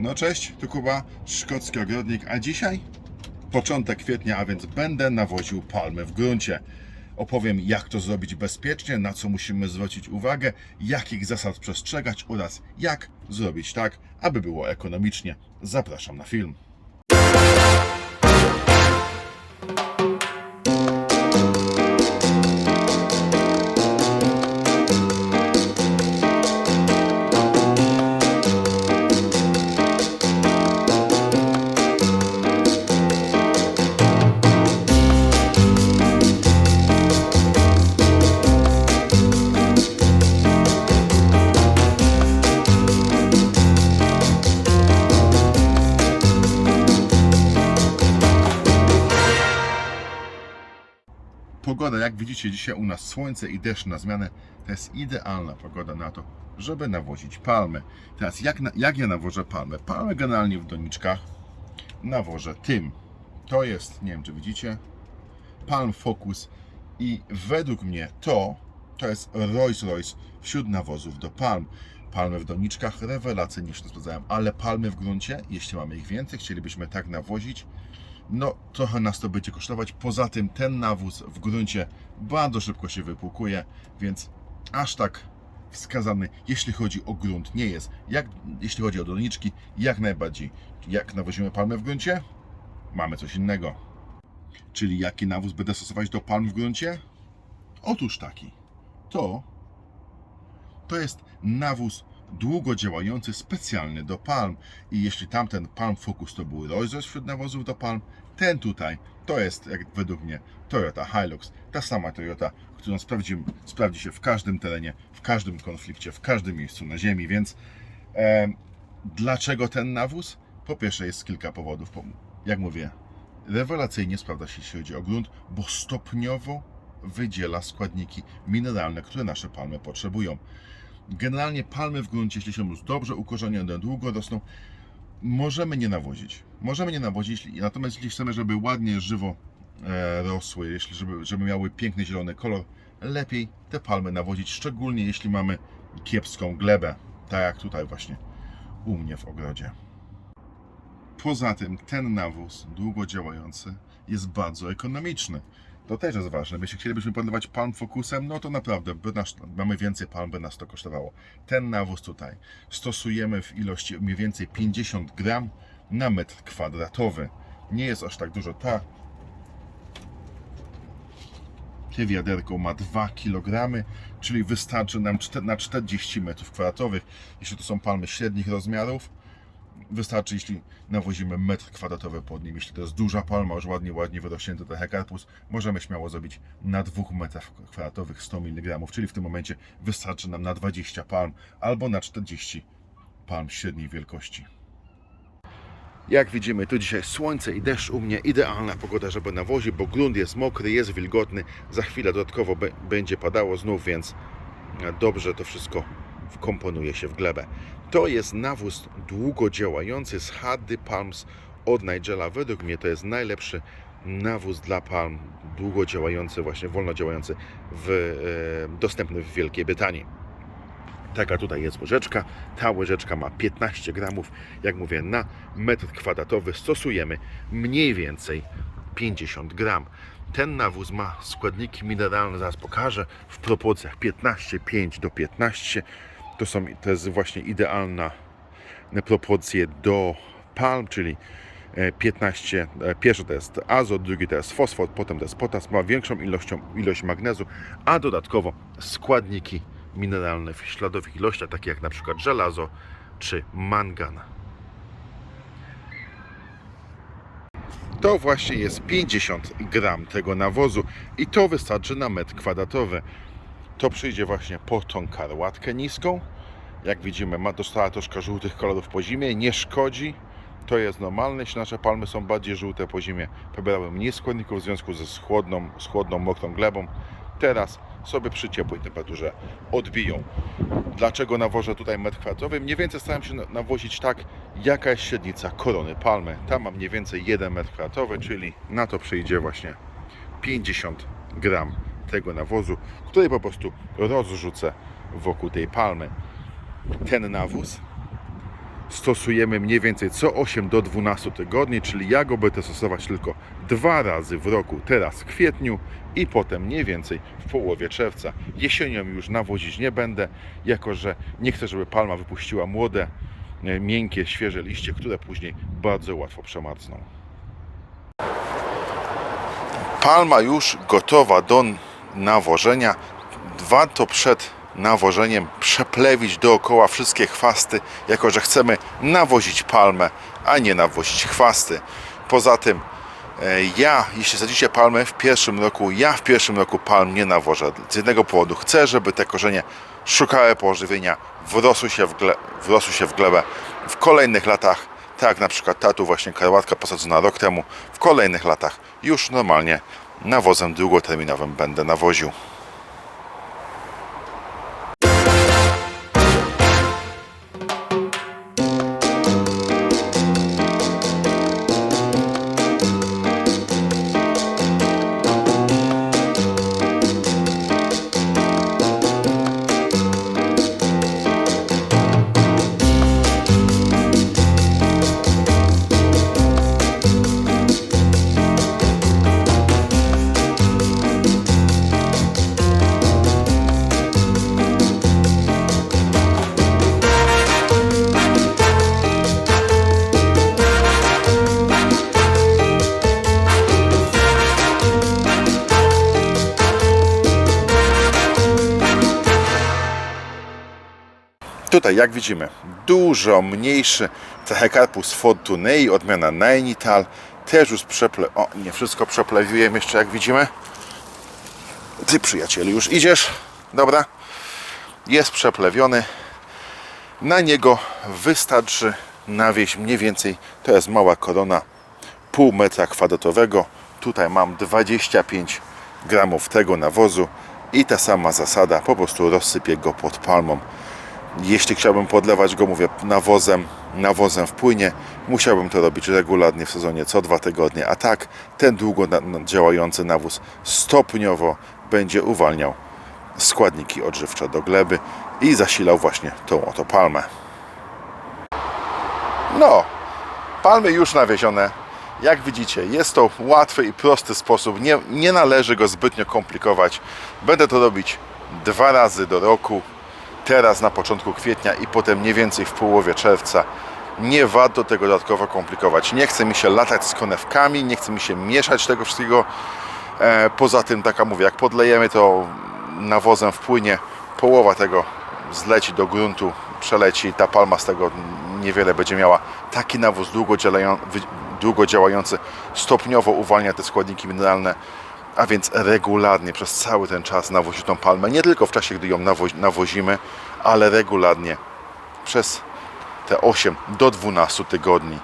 No cześć, tu Kuba, szkocki ogrodnik, a dzisiaj początek kwietnia, a więc będę nawoził palmy w gruncie. Opowiem jak to zrobić bezpiecznie, na co musimy zwrócić uwagę, jakich zasad przestrzegać oraz jak zrobić tak, aby było ekonomicznie. Zapraszam na film. Widzicie, dzisiaj u nas słońce i deszcz na zmianę. To jest idealna pogoda na to, żeby nawozić palmy. Teraz, jak, jak ja nawożę palmę? Palmę generalnie w doniczkach nawożę tym. To jest, nie wiem czy widzicie, Palm Focus i według mnie to, to jest Rolls Royce wśród nawozów do palm. Palmy w doniczkach rewelacyjnie się sprawdzają, ale palmy w gruncie, jeśli mamy ich więcej, chcielibyśmy tak nawozić, no trochę nas to będzie kosztować. Poza tym ten nawóz w gruncie bardzo szybko się wypłukuje, więc aż tak wskazany, jeśli chodzi o grunt, nie jest. Jak, jeśli chodzi o doniczki, jak najbardziej. Jak nawozimy palmę w gruncie? Mamy coś innego. Czyli jaki nawóz będę stosować do palm w gruncie? Otóż taki. To to jest nawóz długo działający specjalny do palm. I jeśli tamten Palm Focus to był Rolls wśród nawozów do palm, ten tutaj to jest, jak według mnie, Toyota Hilux. Ta sama Toyota, którą sprawdzi, sprawdzi się w każdym terenie, w każdym konflikcie, w każdym miejscu na Ziemi. Więc e, dlaczego ten nawóz? Po pierwsze jest kilka powodów. Po, jak mówię, rewelacyjnie sprawdza się, jeśli chodzi o grunt, bo stopniowo wydziela składniki mineralne, które nasze palmy potrzebują. Generalnie palmy w gruncie, jeśli są już dobrze ukorzenione, długo rosną, możemy nie nawozić. Możemy nie nawozić, natomiast jeśli chcemy, żeby ładnie, żywo e, rosły, jeśli żeby, żeby miały piękny zielony kolor, lepiej te palmy nawozić, szczególnie jeśli mamy kiepską glebę, tak jak tutaj właśnie u mnie w ogrodzie. Poza tym ten nawóz długo działający jest bardzo ekonomiczny. To też jest ważne. Jeśli chcielibyśmy podlewać palm fokusem, no to naprawdę by nas, mamy więcej palm, by nas to kosztowało. Ten nawóz tutaj stosujemy w ilości mniej więcej 50 gram na metr kwadratowy. Nie jest aż tak dużo. Ta te wiaderko ma 2 kg, czyli wystarczy nam na 40 m2. Jeśli to są palmy średnich rozmiarów, wystarczy, jeśli nawozimy metr kwadratowy pod nim. Jeśli to jest duża palma, już ładnie, ładnie wyrośnięty trochę karpus, możemy śmiało zrobić na 2 metrach kwadratowych 100 mg, czyli w tym momencie wystarczy nam na 20 palm albo na 40 palm średniej wielkości. Jak widzimy, tu dzisiaj słońce i deszcz u mnie, idealna pogoda, żeby nawozić, bo grunt jest mokry, jest wilgotny, za chwilę dodatkowo będzie padało znów, więc dobrze to wszystko wkomponuje się w glebę. To jest nawóz długo działający z Hardy Palms od Nigela. Według mnie to jest najlepszy nawóz dla palm, długo działający, właśnie wolno działający, w, e, dostępny w Wielkiej Brytanii. Taka tutaj jest łyżeczka. Ta łyżeczka ma 15 gramów. Jak mówię, na metr kwadratowy stosujemy mniej więcej 50 gram. Ten nawóz ma składniki mineralne, zaraz pokażę, w proporcjach 15, 5 do 15. To, są, to jest właśnie idealna proporcje do palm, czyli e, 15, e, pierwszy to jest azot, drugi to jest fosfor, potem to jest potas, ma większą ilością, ilość magnezu, a dodatkowo składniki mineralne w śladowych ilościach, takie jak na przykład żelazo czy mangan. To właśnie jest 50 gram tego nawozu i to wystarczy na metr kwadratowy. To przyjdzie właśnie po tą karłatkę niską. Jak widzimy, ma dostała troszkę żółtych kolorów po zimie, nie szkodzi. To jest normalne, jeśli nasze palmy są bardziej żółte po zimie, pobierały mniej składników w związku ze z chłodną, z chłodną, mokrą glebą. Teraz sobie przy ciepłej temperaturze odbiją. Dlaczego nawożę tutaj metr kwadratowy? Mniej więcej staram się na- nawozić tak, jaka jest średnica korony palmy. Tam mam mniej więcej 1 metr kwadratowy, czyli na to przyjdzie właśnie 50 gram tego nawozu, który po prostu rozrzucę wokół tej palmy. Ten nawóz stosujemy mniej więcej co 8 do 12 tygodni, czyli ja go będę stosować tylko dwa razy w roku, teraz w kwietniu i potem mniej więcej w połowie czerwca. Jesienią już nawozić nie będę, jako że nie chcę, żeby palma wypuściła młode, e, miękkie, świeże liście, które później bardzo łatwo przemarzną. Palma już gotowa do nawożenia. Warto przed nawożeniem przeplewić dookoła wszystkie chwasty, jako że chcemy nawozić palmę, a nie nawozić chwasty. Poza tym e, ja, jeśli sadzicie palmę w pierwszym roku, ja w pierwszym roku palm nie nawożę. Z jednego powodu chcę, żeby te korzenie szukały pożywienia, wrosły się w, gle, wrosły się w glebę. W kolejnych latach, tak jak na przykład tatu właśnie karłatka posadzona rok temu, w kolejnych latach już normalnie nawozem długoterminowym będę nawoził. Tutaj, jak widzimy, dużo mniejszy Trachycarpus fortunei, odmiana Nainital. Też już przeple... O, nie wszystko przeplewiłem jeszcze, jak widzimy. Ty, przyjacielu, już idziesz. Dobra. Jest przeplewiony. Na niego wystarczy nawieść mniej więcej, to jest mała korona, pół metra kwadratowego. Tutaj mam 25 gramów tego nawozu i ta sama zasada, po prostu rozsypię go pod palmą. Jeśli chciałbym podlewać go, mówię, nawozem, nawozem w płynie, musiałbym to robić regularnie w sezonie, co dwa tygodnie. A tak, ten długo działający nawóz stopniowo będzie uwalniał składniki odżywcze do gleby i zasilał właśnie tą oto palmę. No, palmy już nawiezione. Jak widzicie, jest to łatwy i prosty sposób. Nie, nie należy go zbytnio komplikować. Będę to robić dwa razy do roku. Teraz na początku kwietnia i potem mniej więcej w połowie czerwca. Nie warto tego dodatkowo komplikować. Nie chce mi się latać z konewkami, nie chce mi się mieszać tego wszystkiego. E, poza tym, taka mówię, jak podlejemy to nawozem wpłynie, połowa tego zleci do gruntu, przeleci, ta palma z tego niewiele będzie miała. Taki nawóz długo działający stopniowo uwalnia te składniki mineralne, a więc regularnie przez cały ten czas nawozi tą palmę, nie tylko w czasie, gdy ją nawo- nawozimy, ale regularnie przez te 8 do 12 tygodni.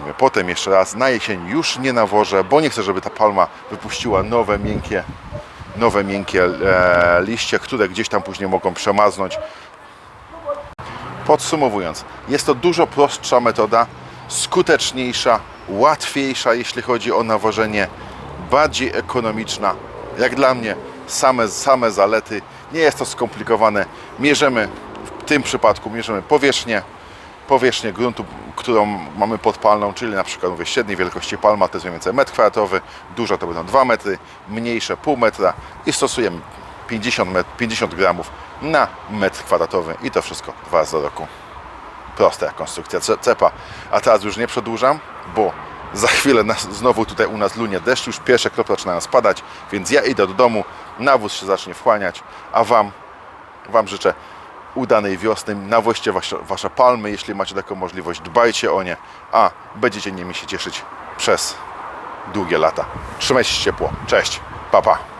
Mówię, potem jeszcze raz na jesień już nie nawożę, bo nie chcę, żeby ta palma wypuściła nowe, miękkie, nowe, miękkie e, liście, które gdzieś tam później mogą przemaznąć. Podsumowując, jest to dużo prostsza metoda, skuteczniejsza, łatwiejsza, jeśli chodzi o nawożenie, bardziej ekonomiczna. Jak dla mnie, same, same zalety. Nie jest to skomplikowane. Mierzymy, w tym przypadku mierzymy powierzchnię, powierzchnię gruntu, którą mamy podpalną, czyli na przykład mówię, średniej wielkości palma to jest mniej więcej metr kwadratowy, duża to będą 2 metry, mniejsze pół metra i stosujemy 50, met, 50 gramów na metr kwadratowy i to wszystko dwa razy do roku. Prosta konstrukcja ce- cepa. A teraz już nie przedłużam, bo za chwilę nas, znowu tutaj u nas lunie deszcz, już pierwsze krople zaczynają spadać, więc ja idę do domu, nawóz się zacznie wchłaniać, a Wam Wam życzę udanej wiosny. Nawoźcie wasze, wasze palmy, jeśli macie taką możliwość. Dbajcie o nie, a będziecie nimi się cieszyć przez długie lata. Trzymajcie się ciepło. Cześć. Pa, pa.